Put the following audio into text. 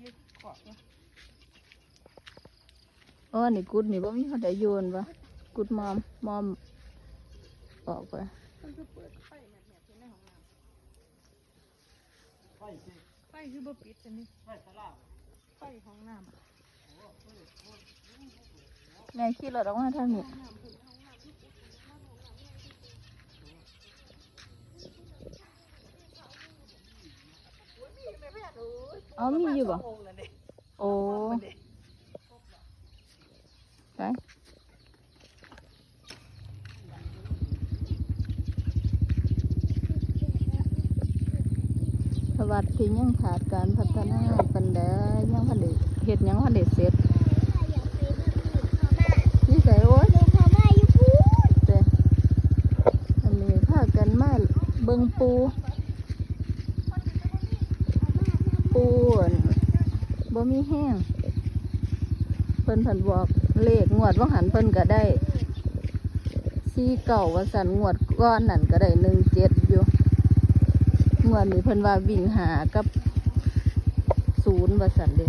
อยู่เกาะอยู่อ๋อนี่กุดนี่บ่มีเขาได้โยนปะกุดมอมมอมออกไปมันคือเปิดไฟแหมบๆที่ในห้องน้ไฟสิำไฟคือบ่ปิดอันนี้ไฟสลาบไฟห้องน้ำแม่ขี่รถออกมาทางนี้เอามี อยู่บ่องค์ละเด้โอ้ไปสวัสดียังขาดการพัฒนาปันเดยังพันเดเฮ็ดหยังพันเดเสร็จนี่ใส่โอ้ยเด้อันนี้พากันมาเบิ่งปู ปูนบ่มีแห้งเพิ่นผันบอกเลขงวดว่าหันเพิ่นก็ได้ซีเก่าว่าสันงวดก้อนนั่นก็ได้หนึ่งเจ็ดอยู่งวดนี้เพิ่นว่าวิ่งหากับศูนย์ว่าสันเด้